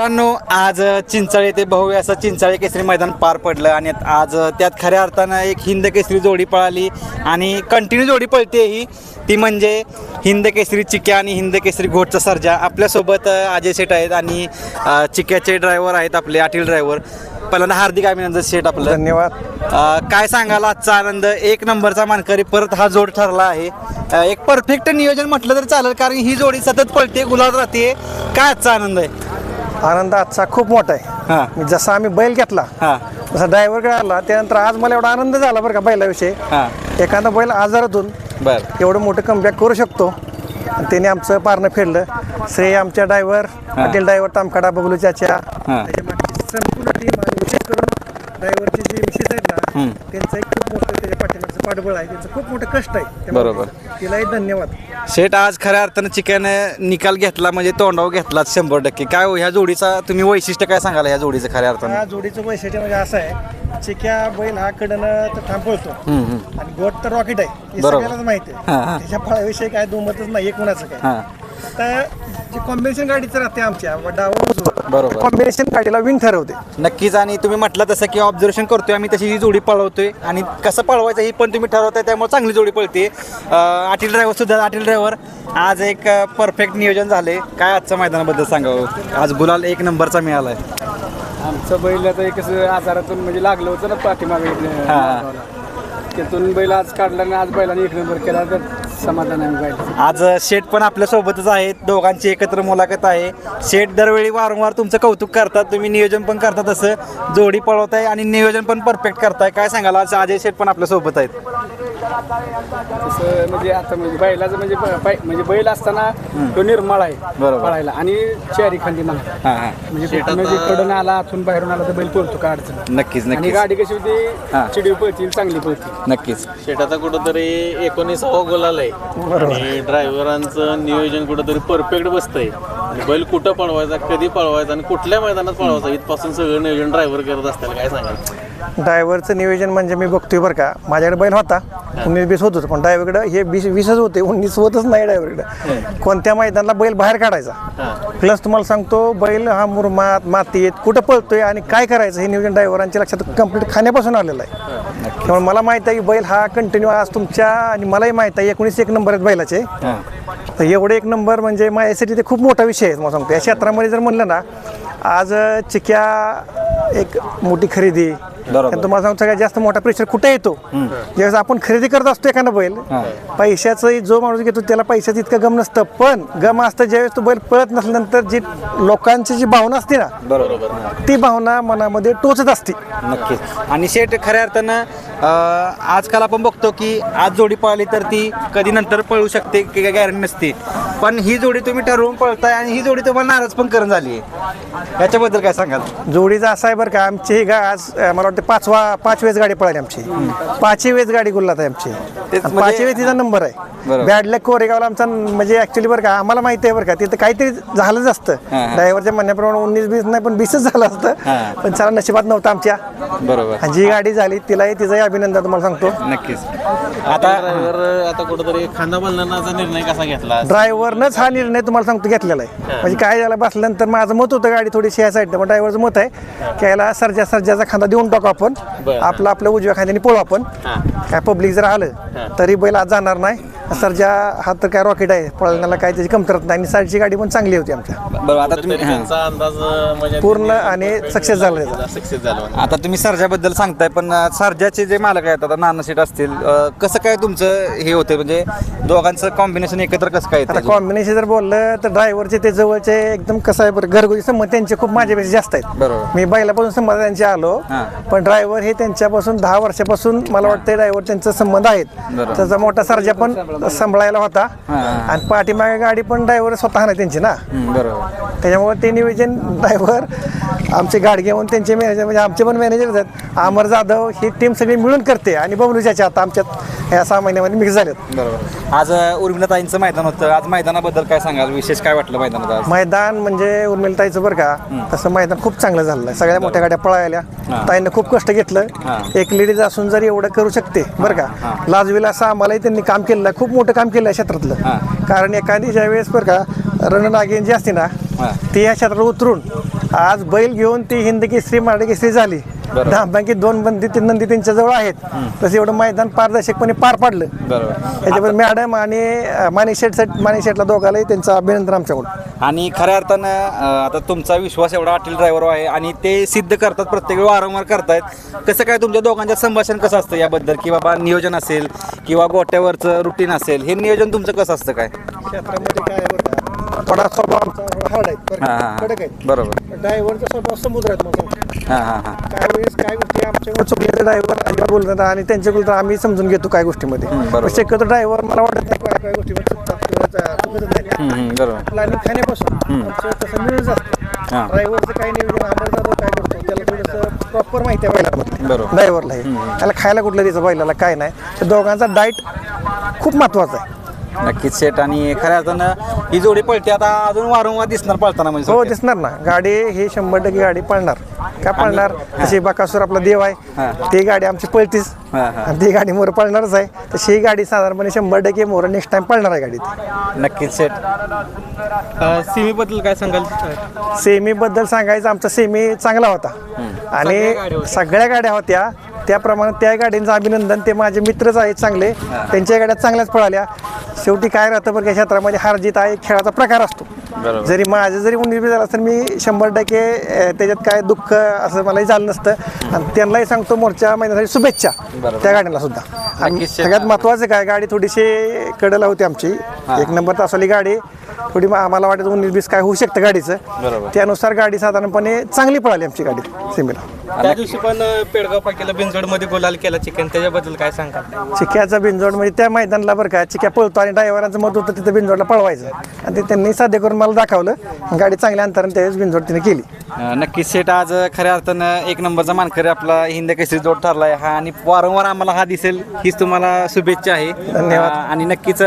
मित्रांनो आज चिंचाळे येथे भव्य असं चिंचाळे केसरी मैदान पार पडलं आणि आज त्यात खऱ्या अर्थानं एक हिंद केसरी जोडी पळाली आणि कंटिन्यू जोडी पळते ही. ती म्हणजे हिंद केसरी चिक्या आणि हिंद केसरी घोटचा सर्जा. आपल्यासोबत अजय शेठ आहेत आणि चिक्याचे ड्रायव्हर आहेत आपले अटील ड्रायव्हर पहिल्यांदा हार्दिक अभिनंदन शेठ आपलं. धन्यवाद. काय सांगाल आजचा आनंद? एक नंबरचा मानकरी परत हा जोड ठरला आहे. एक परफेक्ट नियोजन म्हटलं तर चालेल कारण ही जोडी सतत पळते गुलाब राहते. काय आजचा आनंद आहे? आनंद आजचा खूप मोठा हा. आहे जसा आम्ही बैल घेतला हा. जसा ड्रायव्हरकडे आला त्यानंतर आज मला एवढा आनंद झाला बरं का बैलाविषयी. हा. एखादा बैल आजारातून बर. एवढं मोठं कमबॅक करू शकतो. आणि त्याने आमचं पारणं फेडलं. श्रेय आमच्या ड्रायव्हर पाटील ड्रायव्हर तामखाडा बबलू चाच्या हा. त्याच्या मागची संपूर्ण टीम आणि विशेष करून ड्रायव्हरचे जे मिसेस आहेत ना हम्म. त्यांचं एक खूप मोठं त्याच्या पाठीमागचं पाठबळ आहे. त्यांचं खूप मोठं कष्ट आहे. बरोबर. तिलाही धन्यवाद. शेठ आज खऱ्या अर्थानं चिकन निकाल घेतला म्हणजे तोंडावर घेतला शंभर टक्के. काय हो ह्या जोडीचा तुम्ही वैशिष्ट्य काय सांगाल ह्या जोडीचं खऱ्या अर्थानं? या जोडीचं वैशिष्ट्य म्हणजे असं आहे चिक्या बैल हा कडनं तर ठाम पळतो हम्म, हम्म. आणि गोट तर रॉकेट आहे. हे बरोबर. सगळ्यालाच माहिती हा, आहे. हा. त्याच्या फळाविषयी काय दुमतच नाही एक कुणाचं काय. हा. तर जे कॉम्बिनेशन गाडीचं राहते आमच्या बरोबर. कॉम्बिनेशन गाडीला विन ठरवते. नक्कीच आणि तुम्ही म्हटलं तसं की ऑब्झर्वेशन करतोय आम्ही तशी ही जोडी पळवतोय. आणि कसं पळवायचं ही पण तुम्ही ठरवताय त्यामुळे चांगली जोडी पळते. आटील ड्रायव्हर सुद्धा आटील ड्रायव्हर आज एक परफेक्ट नियोजन झाले काय आजच्या मैदानाबद्दल सांगावं? आज गुलाल एक नंबरचा मिळालाय. आमचं बैल आता एक असं आजारातून म्हणजे लागलं होतं ना पाठीमागे इकडे हा. त्यातून बैल आज काढला आणि आज बैलाने एक नंबर केला. तर समाधान आहे बैल आज शेठ पण आपल्या सोबतच आहेत दोघांची एकत्र मुलाखत आहे. शेठ दरवेळी वारंवार तुमचं कौतुक करतात. तुम्ही नियोजन पण करता तसं जोडी पळवताय आणि नियोजन पण परफेक्ट करताय. काय सांगाल? आज अजय शेठ पण आपल्यासोबत आहेत. तसं म्हणजे आता म्हणजे बैलाचं म्हणजे ब- बै- म्हणजे बैल असताना तो निर्मळ आहे बरोबर. पळायला. आणि चारी खांदी मला. हां हां. म्हणजे म्हणजे कडून आला आतून बाहेरून आला तर बैल पळतो काय अडचण नक्कीच आणि नक्कीच. गाडी कशी होती? हा. चिडीव पळतील चांगली पळतील नक्कीच. शेटाचा कुठंतरी एकोणीसावा गोल आहे आणि ड्रायव्हरांचं नियोजन कुठंतरी परफेक्ट बसतंय. आणि बैल कुठं पळवायचा कधी पळवायचा आणि कुठल्या मैदानात पळवायचा इथपासून सगळं नियोजन ड्रायव्हर करत असतील काय सांगायचं ड्रायव्हरचं नियोजन म्हणजे मी बघतोय बरं का. माझ्याकडे बैल होता उन्नीस बीस होतच पण ड्रायव्हरकडे हे वीस वीसच होते उन्नीस होतच नाही ड्रायव्हरकडे. कोणत्या मैदानाला बैल बाहेर काढायचा? प्लस तुम्हाला सांगतो बैल हा मुरमात मातीत कुठं पळतोय आणि काय करायचं हे नियोजन ड्रायव्हरांच्या लक्षात कंप्लीट खाण्यापासून आलेलं आहे. त्यामुळे मला माहीत आहे की बैल हा कंटिन्यू आज तुमच्या आणि मलाही माहीत आहे एकोणीस एक नंबर आहेत बैलाचे. तर एवढे एक नंबर म्हणजे माझ्यासाठी ते खूप मोठा विषय आहे मला सांगतो. या क्षेत्रामध्ये जर म्हणलं ना आज चिक्या एक मोठी खरेदी बरोबर. तुम्हाला सांगतो सगळ्यात जास्त मोठा प्रेशर कुठे येतो? ज्यावेळेस आपण खरेदी करत असतो एखादा बैल पैशाचं जो माणूस घेतो त्याला पैशाचं इतकं गम नसतं. पण गम असतं ज्यावेळेस तो बैल पळत नसल्यानंतर जी लोकांची जी भावना असते ना बरोबर. ती भावना मनामध्ये टोचत असते. नक्कीच. आणि शेठ खऱ्या अर्थानं अं, आजकाल आपण बघतो की आज जोडी पळाली तर ती कधी नंतर पळू शकते की गॅरंटी नसते. पण ही जोडी तुम्ही ठरवून पळताय आणि ही जोडी तुम्हाला नाराज पण करून झाली आहे. याच्याबद्दल काय सांगाल? जोडीचं असं आहे बरं का आमची ही गा आज अं, मला वाटतं पाचवा पाच वेळेस गाडी पळाली आमची. पाचही वेळेस गाडी गुल्लात आहे आमची. तेच म्हणजे- पाचही वेळेस तिचा नंबर आहे. बरोबर. बॅडलॅक कोरेगावला आमचा न- म्हणजे ऍक्च्युली बरं का आम्हाला माहिती आहे बरं का तिथं काहीतरी झालंच असतं. हा, हा. ड्रायव्हरच्या म्हणण्याप्रमाणे उन्नीस बीस नाही पण बीसच झालं हा. असतं पण चला नशिबात नव्हतं आमच्या. बरोबर. आणि जी गाडी झाली तिलाही तिचंही अभिनंदन तुम्हाला सांगतो. नक्कीच. आता ड्रायव्हर आता कुठंतरी खांदा बंधनाचा निर्णय कसा घेतला? ड्रायव्हरनंच हा निर्णय तुम्हाला सांगतो घेतलेला आहे. म्हणजे काय झालं बसल्यानंतर माझं मत होतं गाडी थोडीशी या साईडनं पण ड्रायव्हरचं मत आहे की याला सर्जा सर्जाचा खांदा देऊन टाकू आपण. आपलं आपल्या उजव्या खांद्याने पळू आपण. काय पब्लिक जर आलं तरी बैल आज जाणार नाही. सर्जा हा तर काय रॉकेट आहे पळण्याला काय त्याची कमतरत नाही आणि साईडची गाडी पण चांगली होती आमच्या बरोबर आता तुम्ही कुठंतरी हां. त्यांचा अंदाज अं, म्हणजे पूर्ण आणि सक्सेस झालं त्याचा. सक्सेस झाला म्हणजे. आता तुम्ही सर्जाबद्दल सांगताय पण अं, सर्जाचे जे मालक आहेत आता नाना सीट असतील अं, कसं काय तुमचं हे होतं म्हणजे दोघांचं कॉम्बिनेशन एकत्र कसं काय आता? कॉम्बिनेशन जर बोललं तर ड्रायव्हरचे ते जवळचे एकदम कसं आहे बरं घरगुती संबंध त्यांचे खूप माझ्यापेक्षा जास्त आहेत बरोबर. मी बैलापासून संबंध त्यांचे आलो हां. पण ड्रायव्हर हे त्यांच्यापासून दहा वर्षापासून मला वाटतं ड्रायव्हर त्यांचा संबंध आहेत बरोबर. त्याचा मोठा सर्जा पण सांभाळायला होता. आणि पाठीमागे गाडी पण ड्रायव्हर स्वतः नाही त्यांची ना. बरोबर. त्याच्यामुळे ते नियोजन ड्रायव्हर आमचे गाडी घेऊन त्यांचे मॅनेजर म्हणजे आमचे पण मॅनेजर आहेत. अमर जाधव ही टीम सगळी मिळून करते आणि बबलूच्याच्या आता आमच्यात या सहा महिन्यामध्ये मिक्स झालेत बरोबर. आज उर्मिलाताईंचं मैदान होतं. आज मैदानाबद्दल काय सांगाल? विशेष काय वाटलं मैदानात आज? मैदान म्हणजे उर्मिलताईचं बरं का तसं मैदान खूप चांगलं झालं आहे. सगळ्या मोठ्या गाड्या पळायल्या ताईनं खूप कष्ट घेतलं. एक लेडीज असून जर एवढं करू शकते बरं का. लाजवीला असं आम्हालाही त्यांनी काम केलेलं आहे. खूप मोठं काम केलं आहे क्षेत्रातलं. कारण एखादी ज्या वेळेस बरं का रणनागिन जी असते ना. ती या क्षेत्रात उतरून आज बैल घेऊन ती हिंद केसरी मराठी केसरी झाली. धामबांकी दोन बंदी तीन नंदी त्यांच्या जवळ आहेत. तसं एवढं मैदान पारदर्शकपणे पार पाडलं. बरोबर. त्याच्यावर मॅडम आणि माणिक शेठ माणिक शेठला दोघालाही त्यांचं अभिनंदन आमच्याकडून. आणि खऱ्या अर्थानं आता तुमचा विश्वास एवढा अटील ड्रायव्हर आहे आणि ते सिद्ध करतात प्रत्येक वेळी वारंवार करतायत. कसं काय तुमच्या दोघांचं संभाषण कसं असतं याबद्दल? की बाबा नियोजन असेल किंवा गोट्यावरचं रुटीन असेल हे नियोजन तुमचं कसं असतं काय? क्षेत्रामध्ये काय होतं थोडा स्वभाव हार्ड आहे बरं हां. का? हां कडक हां आहे. बरोबर. ड्रायव्हरचा स्वभाव समुद्र हां हां हां. काय वेळेस काय गोष्टी आमच्याकडे ड्रायव्हर बोलतात आणि त्यांच्याकडून तर आम्ही समजून घेतो काय गोष्टीमध्ये. बरोबर. पण शक्यतो ड्रायव्हर मला वाटत नाही काय काय गोष्टीमध्ये चुकतात किंवा चा- चुकतच नाही. हम्म, हम्म, बरोबर. प्लॅनिंग खाण्यापासून आमचं तसं मिळून हां. असतं ड्रायव्हरचं काय नियोजन काय करतो त्याला थोडंसं प्रॉपर माहिती आहे बैलाबद्दल बरोबर. ड्रायव्हरला हे. त्याला खायला कुठलं द्यायचं बैलाला काय नाही. तर दोघांचा डाईट खूप महत्त्वाचा आहे. नक्कीच सेट आणि खऱ्या अर्थानं ही जोडी पळते. आता अजून वारंवार दिसणार पळताना म्हणजे हो थोडक्यात. दिसणार ना. गाडी ही शंभर टक्के गाडी पळणार. का पळणार? तशी बकासूर आपला देव आहे. ती गाडी आमची पळतीच. हां, हां. आणि ती गाडी मोर पळणारच आहे. तशी ही गाडी साधारणपणे शंभर टक्के मोर नेक्स्ट टाइम पळणार आहे गाडी ती. नक्कीच सेट सिमी बद्दल काय सांगाल? सेमी बद्दल सांगायचं आमचा सेमी चांगला होता. आणि सगळ्या गाड्या होत्या. त्याप्रमाणे त्या गाड्यांचं अभिनंदन. ते माझे मित्रच आहेत चांगले. त्यांच्या गाड्या चांगल्याच पळाल्या. शेवटी काय राहतं बरं का क्षेत्रामध्ये हार जीत हा एक खेळाचा प्रकार असतो. जरी माझं जरी उन्नीस झालं तर मी शंभर टक्के त्याच्यात काय दुःख असं मलाही झालं नसतं आणि त्यांनाही सांगतो मोर्चा महिन्यासाठी शुभेच्छा. त्या गाड्यांना सुद्धा आणि. सगळ्यात महत्वाचं काय गाडी थोडीशी कडला होती आमची एक नंबर तासवाली गाडी थोडी आम्हाला वाटत उन्नीस बीस काय होऊ शकतं गाडीचं. त्यानुसार गाडी साधारणपणे चांगली पळाली आमची गाडी सीमेला त्या दिवशी पण पेडगाव पाकीला बिनजोडमध्ये गुलाल केला चिकन. त्याच्याबद्दल काय सांगाल? चिक्याचा बिनजोड म्हणजे त्या मैदानाला बरं का चिक्या पळतो आणि ड्रायव्हरांचं मत होतं तिथं बिनजोडला पळवायचं. आणि ते त्यांनी साध्य करून मला दाखवलं गाडी चांगल्या अंतराने त्यावेळेस बिनजोड तिने केली. नक्कीच सेट आज खऱ्या अर्थानं एक नंबरचा मानकरी आपला हिंद केसरी जोड ठरलाय हा. आणि वारंवार आम्हाला हा दिसेल हीच तुम्हाला शुभेच्छा आहे. धन्यवाद. आणि नक्कीच